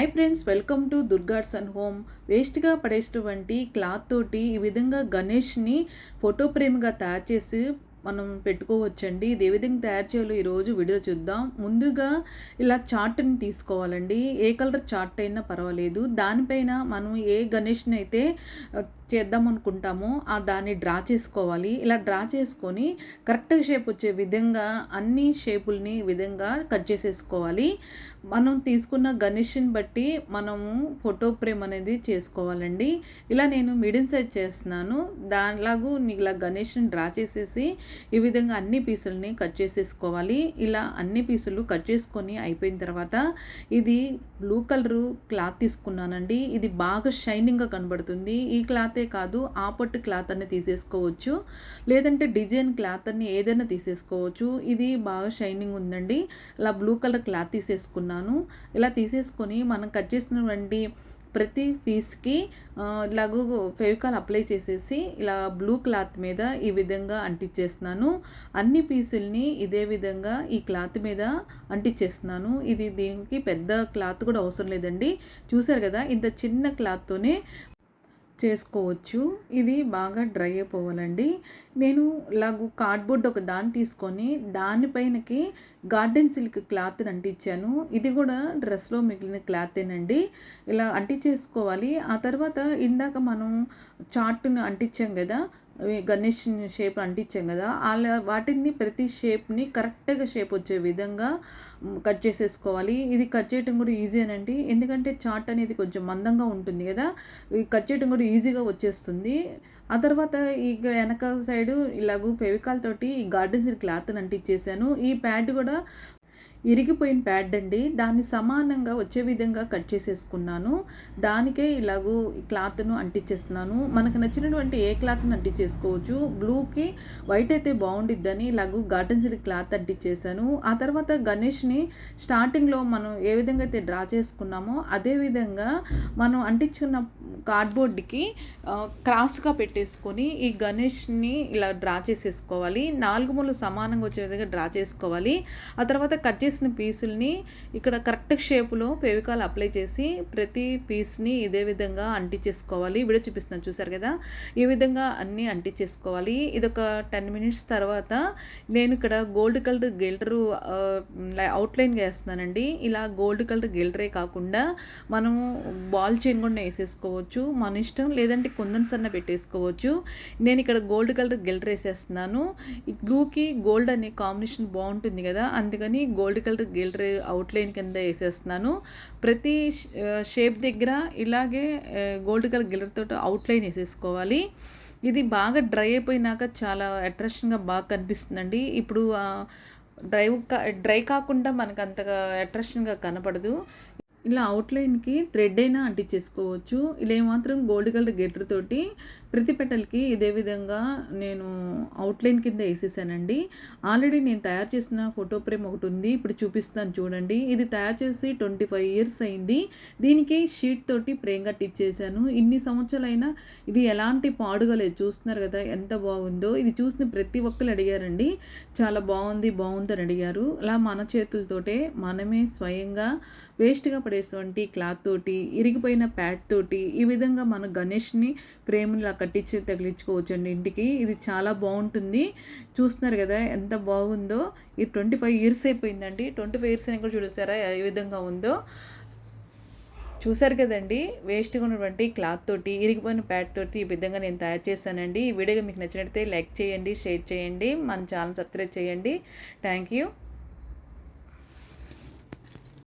Hi friends welcome to దుర్గాడ్స్ and home వేస్ట్గా పడేసినటువంటి క్లాత్ తోటి ఈ విధంగా గణేష్ని ఫోటో ఫ్రేమ్గా తయారు చేసి మనం పెట్టుకోవచ్చండి. ఇది ఏ విధంగా తయారు చేయాలో ఈరోజు వీడియో చూద్దాం. ముందుగా ఇలా చార్ట్ని తీసుకోవాలండి. ఏ కలర్ చార్ట్ అయినా పర్వాలేదు. దానిపైన మనం ఏ గణేష్ని అయితే చేద్దాం అనుకుంటామో ఆ దాన్ని డ్రా చేసుకోవాలి. ఇలా డ్రా చేసుకొని కరెక్ట్ షేప్ వచ్చే విధంగా అన్ని షేపుల్ని విధంగా కట్ చేసేసుకోవాలి. మనం తీసుకున్న గణేష్ని బట్టి మనము ఫోటో ఫ్రేమ్ అనేది చేసుకోవాలండి. ఇలా నేను మీడియం సైజ్ చేస్తున్నాను. దానిలాగూ ఇలా గణేష్ని డ్రా చేసేసి ఈ విధంగా అన్ని పీసులని కట్ చేసేసుకోవాలి. ఇలా అన్ని పీసులు కట్ చేసుకొని అయిపోయిన తర్వాత ఇది బ్లూ కలరు క్లాత్ తీసుకున్నానండి. ఇది బాగా షైనింగ్గా కనబడుతుంది. ఈ క్లాత్ క్లాతే కాదు ఆ పట్టు క్లాత్ అన్ని తీసేసుకోవచ్చు. లేదంటే డిజైన్ క్లాత్ అన్ని ఏదైనా తీసేసుకోవచ్చు. ఇది బాగా షైనింగ్ ఉందండి. ఇలా బ్లూ కలర్ క్లాత్ తీసేసుకున్నాను. ఇలా తీసేసుకొని మనం కట్ చేసినటువంటి ప్రతి పీస్కి ఇలాగూ ఫెవికాల్ అప్లై చేసేసి ఇలా బ్లూ క్లాత్ మీద ఈ విధంగా అంటించేస్తున్నాను అన్ని పీసుల్ని ఇదే విధంగా ఈ క్లాత్ మీద అంటించేస్తున్నాను ఇది దీనికి పెద్ద క్లాత్ కూడా అవసరం లేదండి. చూసారు కదా ఇంత చిన్న క్లాత్తోనే చేసుకోవచ్చు. ఇది బాగా డ్రై అయిపోవాలండి. నేను ఇలాగ కార్డ్బోర్డ్ ఒక దాన్ని తీసుకొని దానిపైనకి గార్డెన్ సిల్క్ క్లాత్ని అంటించాను. ఇది కూడా డ్రెస్లో మిగిలిన క్లాతేనండి. ఇలా అంటించేసుకోవాలి. ఆ తర్వాత ఇందాక మనం చార్ట్ను అంటించాం కదా గణేష్ షేప్ అంటించాం కదా అలా వాటిని ప్రతి షేప్ని కరెక్ట్గా షేప్ వచ్చే విధంగా కట్ చేసేసుకోవాలి. ఇది కట్ చేయడం కూడా ఈజీనండి ఎందుకంటే చాట్ అనేది కొంచెం మందంగా ఉంటుంది కదా కట్ చేయడం కూడా ఈజీగా వచ్చేస్తుంది. ఆ తర్వాత ఈ వెనక సైడు ఇలాగూ ఫెవికాల్ తోటి ఈ గార్డెన్స్ క్లాత్ని అంటించేసాను. ఈ ప్యాడ్ కూడా ఇరిగిపోయిన ప్యాడ్ అండి. దాన్ని సమానంగా వచ్చే విధంగా కట్ చేసేసుకున్నాను. దానికే ఇలాగూ క్లాత్ను అంటించేస్తున్నాను మనకు నచ్చినటువంటి ఏ క్లాత్ని అంటించేసుకోవచ్చు బ్లూకి వైట్ అయితే బాగుండిద్దని ఇలాగూ గార్డెన్ సిల్క్ క్లాత్ అంటించేసాను ఆ తర్వాత గణేష్ని స్టార్టింగ్లో మనం ఏ విధంగా అయితే డ్రా చేసుకున్నామో అదే విధంగా మనం అంటించుకున్న కార్డ్బోర్డ్కి క్రాస్గా పెట్టేసుకొని ఈ గణేష్ని ఇలా డ్రా చేసేసుకోవాలి. నాలుగు మూలు సమానంగా వచ్చే విధంగా డ్రా చేసుకోవాలి. ఆ తర్వాత కట్ చేసిన పీసుల్ని ఇక్కడ కరెక్ట్ షేప్లో ఫెవికాల్ అప్లై చేసి ప్రతి పీస్ని ఇదే విధంగా అంటించేసుకోవాలి వీడియో చూపిస్తున్నాను చూసారు కదా? ఈ విధంగా అన్నీ అంటించేసుకోవాలి ఇది ఒక టెన్ మినిట్స్ తర్వాత నేను ఇక్కడ గోల్డ్ కలర్ గిల్టరు అవుట్లైన్ వేస్తున్నానండి. ఇలా గోల్డ్ కలర్ గిల్టరే కాకుండా మనం బాల్ చైన్ కూడా వేసేసుకోవచ్చు. మన ఇష్టం లేదంటే కుందన్స్ అన్న పెట్టేసుకోవచ్చు. నేను ఇక్కడ గోల్డ్ కలర్ గిల్టర్ వేసేస్తున్నాను. ఈ బ్లూకి గోల్డ్ అనే కాంబినేషన్ బాగుంటుంది కదా? అందుకని gold gold glitter glitter outline కింద వేసేస్తున్నాను. ప్రతి షేప్ దగ్గర ఇలాగే గోల్డ్ కలర్ గిల్డర్ తోటి అవుట్లైన్ వేసేసుకోవాలి. ఇది బాగా డ్రై అయిపోయినాక చాలా అట్రాక్షన్గా బాగా కనిపిస్తుందండి. ఇప్పుడు డ్రై డ్రై కాకుండా మనకు అంతగా అట్రాక్షన్గా కనపడదు. ఇలా అవుట్లైన్కి థ్రెడ్ అయినా అంటించేసుకోవచ్చు. ఇలా ఏమాత్రం గోల్డ్ కలర్ గెటర్ తోటి ప్రతి పెటల్కి ఇదే విధంగా నేను అవుట్లైన్ కింద వేసేసానండి. ఆల్రెడీ నేను తయారు చేసిన ఫోటో ఫ్రేమ్ ఒకటి ఉంది. ఇప్పుడు చూపిస్తాను చూడండి. ఇది తయారు చేసి ట్వంటీ ఫైవ్ ఇయర్స్ అయింది. దీనికి షీట్ తోటి ఫ్రేమ్ కట్టించేసాను ఇన్ని సంవత్సరాలైనా ఇది ఎలాంటి పాడుగలేదు చూస్తున్నారు కదా ఎంత బాగుందో. ఇది చూసిన ప్రతి ఒక్కరు అడిగారండి. చాలా బాగుంది బాగుందని అడిగారు. అలా మన చేతులతోటే మనమే స్వయంగా వేస్ట్గా పడేటువంటి క్లాత్ తోటి ఇరిగిపోయిన ప్యాడ్ తోటి ఈ విధంగా మన గణేష్ని ఫ్రేమ్లా కట్టించి తగిలించుకోవచ్చు అండి ఇంటికి. ఇది చాలా బాగుంటుంది. చూస్తున్నారు కదా ఎంత బాగుందో. ఇది ట్వంటీ ఫైవ్ ఇయర్స్ అయిపోయిందండి. ట్వంటీ ఫైవ్ ఇయర్స్ అని కూడా చూసారా ఏ విధంగా ఉందో. చూసారు కదండి. వేస్ట్గా ఉన్నటువంటి క్లాత్ తోటి ఇరిగిపోయిన ప్యాడ్ తోటి ఈ విధంగా నేను తయారు చేశానండి. ఈ వీడియో మీకు నచ్చినట్లయితే లైక్ చేయండి షేర్ చేయండి. మన ఛానల్ సబ్స్క్రైబ్ చేయండి. Thank you.